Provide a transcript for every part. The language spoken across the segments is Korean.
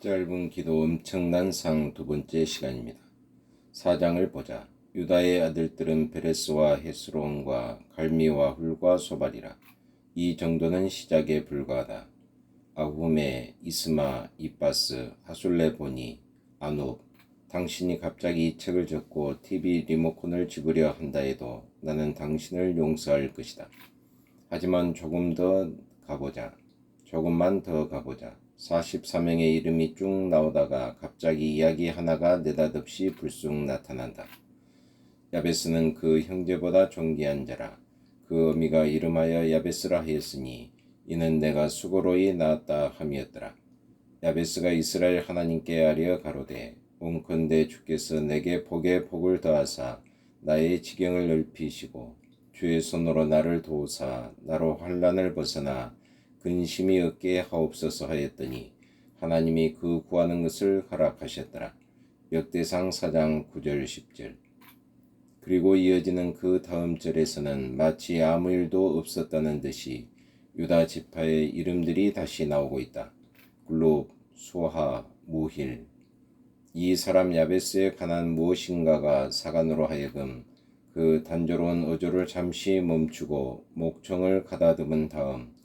짧은 기도 엄청난 상 두 번째 시간입니다. 사장을 보자. 유다의 아들들은 베레스와 헤스론과 갈미와 훌과 소발이라. 이 정도는 시작에 불과하다. 아후메, 이스마, 이빠스, 하술레보니, 아눕. 당신이 갑자기 이 책을 적고 TV 리모컨을 집으려 한다 해도 나는 당신을 용서할 것이다. 하지만 조금 더 가보자. 조금만 더 가보자. 44명의 이름이 쭉 나오다가 갑자기 이야기 하나가 느닷없이 불쑥 나타난다. 야베스는 그 형제보다 존귀한 자라. 그 어미가 이름하여 야베스라 하였으니 이는 내가 수고로이 낳았다 함이었더라. 야베스가 이스라엘 하나님께 아뢰어 가로되 온컨대 주께서 내게 복에 복을 더하사 나의 지경을 넓히시고 주의 손으로 나를 도우사 나로 환란을 벗어나 근심이 없게 하옵소서 하였더니 하나님이 그 구하는 것을 허락하셨더라. 역대상 4장 9절 10절 그리고 이어지는 그 다음 절에서는 마치 아무 일도 없었다는 듯이 유다 지파의 이름들이 다시 나오고 있다. 글룹, 소하, 무힐. 이 사람 야베스에 관한 무엇인가가 사간으로 하여금 그 단조로운 어조를 잠시 멈추고 목청을 가다듬은 다음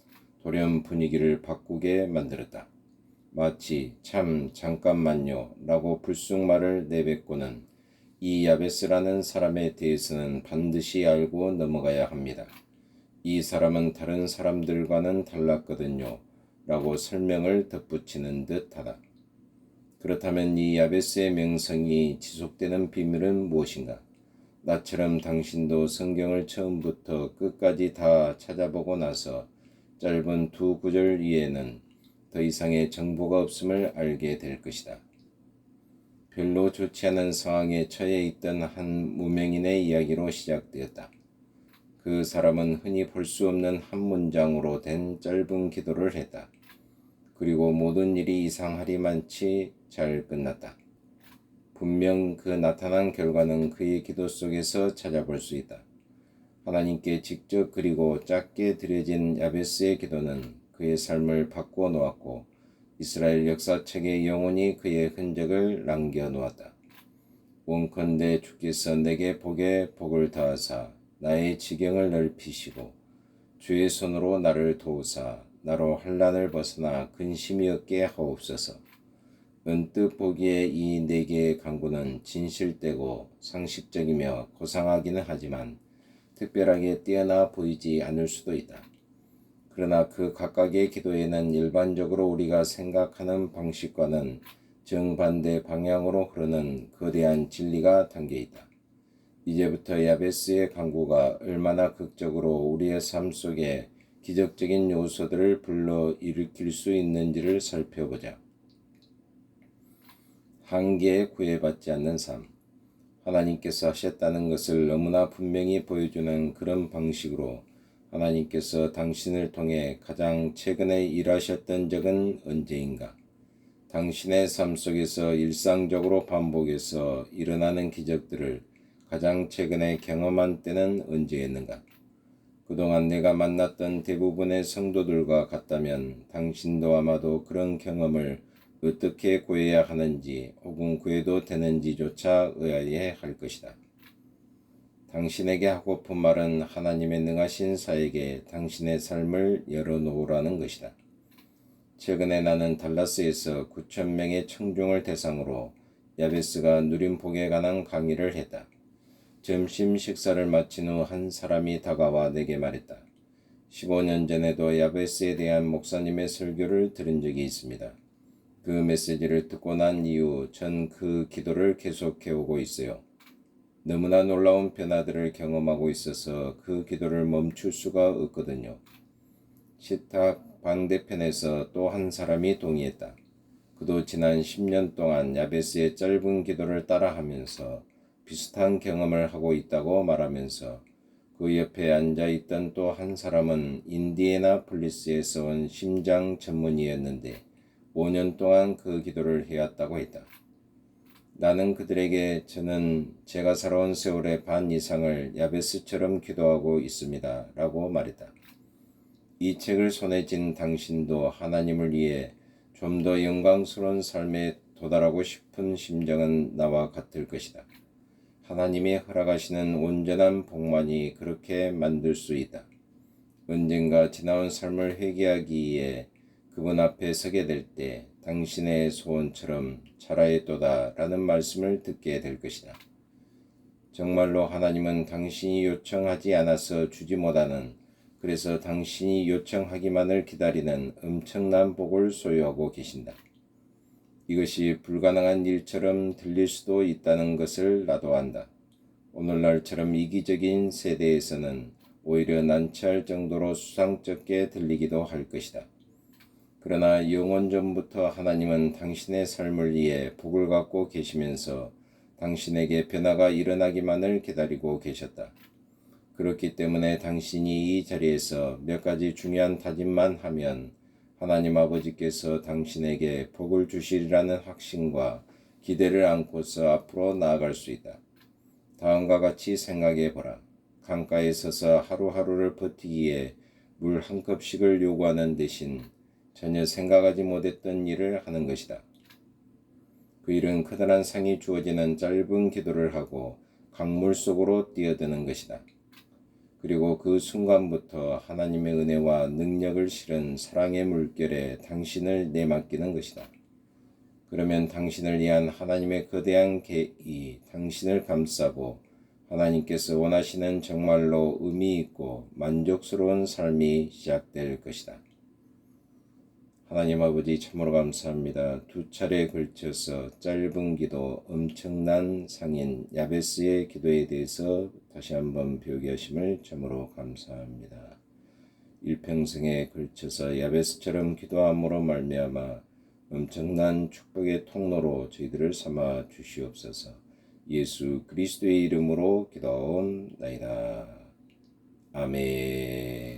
돌연 분위기를 바꾸게 만들었다. 마치 참 잠깐만요 라고 불쑥 말을 내뱉고는 이 야베스라는 사람에 대해서는 반드시 알고 넘어가야 합니다. 이 사람은 다른 사람들과는 달랐거든요 라고 설명을 덧붙이는 듯 하다. 그렇다면 이 야베스의 명성이 지속되는 비밀은 무엇인가? 나처럼 당신도 성경을 처음부터 끝까지 다 찾아보고 나서 짧은 두 구절 이에는 더 이상의 정보가 없음을 알게 될 것이다. 별로 좋지 않은 상황에 처해 있던 한 무명인의 이야기로 시작되었다. 그 사람은 흔히 볼 수 없는 한 문장으로 된 짧은 기도를 했다. 그리고 모든 일이 이상하리만치 잘 끝났다. 분명 그 나타난 결과는 그의 기도 속에서 찾아볼 수 있다. 하나님께 직접 그리고 짧게 드려진 야베스의 기도는 그의 삶을 바꾸어 놓았고 이스라엘 역사책에 영원히 그의 흔적을 남겨 놓았다. 원컨대 주께서 내게 복에 복을 더하사 나의 지경을 넓히시고 주의 손으로 나를 도우사 나로 환란을 벗어나 근심이 없게 하옵소서. 언뜻 보기에 이 네 개의 강구는 진실되고 상식적이며 고상하기는 하지만 특별하게 뛰어나 보이지 않을 수도 있다. 그러나 그 각각의 기도에는 일반적으로 우리가 생각하는 방식과는 정반대 방향으로 흐르는 거대한 진리가 담겨 있다. 이제부터 야베스의 강구가 얼마나 극적으로 우리의 삶 속에 기적적인 요소들을 불러 일으킬 수 있는지를 살펴보자. 한계에 구애받지 않는 삶. 하나님께서 하셨다는 것을 너무나 분명히 보여주는 그런 방식으로 하나님께서 당신을 통해 가장 최근에 일하셨던 적은 언제인가? 당신의 삶 속에서 일상적으로 반복해서 일어나는 기적들을 가장 최근에 경험한 때는 언제였는가? 그동안 내가 만났던 대부분의 성도들과 같다면 당신도 아마도 그런 경험을 어떻게 구해야 하는지 혹은 구해도 되는지조차 의아해 할 것이다. 당신에게 하고픈 말은 하나님의 능하신 사에게 당신의 삶을 열어놓으라는 것이다. 최근에 나는 달라스에서 9천 명의 청중을 대상으로 야베스가 누린 복에 관한 강의를 했다. 점심 식사를 마친 후 한 사람이 다가와 내게 말했다. 15년 전에도 야베스에 대한 목사님의 설교를 들은 적이 있습니다. 그 메시지를 듣고 난 이후 전 그 기도를 계속해 오고 있어요. 너무나 놀라운 변화들을 경험하고 있어서 그 기도를 멈출 수가 없거든요. 식탁 반대편에서 또 한 사람이 동의했다. 그도 지난 10년 동안 야베스의 짧은 기도를 따라하면서 비슷한 경험을 하고 있다고 말하면서 그 옆에 앉아 있던 또 한 사람은 인디애나 폴리스에서 온 심장 전문의였는데 5년 동안 그 기도를 해왔다고 했다. 나는 그들에게 저는 제가 살아온 세월의 반 이상을 야베스처럼 기도하고 있습니다. 라고 말했다. 이 책을 손에 쥔 당신도 하나님을 위해 좀 더 영광스러운 삶에 도달하고 싶은 심정은 나와 같을 것이다. 하나님이 허락하시는 온전한 복만이 그렇게 만들 수 있다. 언젠가 지나온 삶을 회개하기에 그분 앞에 서게 될 때 당신의 소원처럼 잘하였도다 라는 말씀을 듣게 될 것이다. 정말로 하나님은 당신이 요청하지 않아서 주지 못하는 그래서 당신이 요청하기만을 기다리는 엄청난 복을 소유하고 계신다. 이것이 불가능한 일처럼 들릴 수도 있다는 것을 나도 안다. 오늘날처럼 이기적인 세대에서는 오히려 난처할 정도로 수상쩍게 들리기도 할 것이다. 그러나 영원 전부터 하나님은 당신의 삶을 위해 복을 갖고 계시면서 당신에게 변화가 일어나기만을 기다리고 계셨다. 그렇기 때문에 당신이 이 자리에서 몇 가지 중요한 다짐만 하면 하나님 아버지께서 당신에게 복을 주시리라는 확신과 기대를 안고서 앞으로 나아갈 수 있다. 다음과 같이 생각해 보라. 강가에 서서 하루하루를 버티기에 물 한 컵씩을 요구하는 대신 전혀 생각하지 못했던 일을 하는 것이다. 그 일은 커다란 상이 주어지는 짧은 기도를 하고 강물 속으로 뛰어드는 것이다. 그리고 그 순간부터 하나님의 은혜와 능력을 실은 사랑의 물결에 당신을 내맡기는 것이다. 그러면 당신을 위한 하나님의 거대한 계획이 당신을 감싸고 하나님께서 원하시는 정말로 의미 있고 만족스러운 삶이 시작될 것이다. 하나님 아버지 참으로 감사합니다. 두 차례에 걸쳐서 짧은 기도, 엄청난 상인 야베스의 기도에 대해서 다시 한번 배우게 하심을 참으로 감사합니다. 일평생에 걸쳐서 야베스처럼 기도함으로 말미암아 엄청난 축복의 통로로 저희들을 삼아 주시옵소서. 예수 그리스도의 이름으로 기도하옵나이다. 아멘.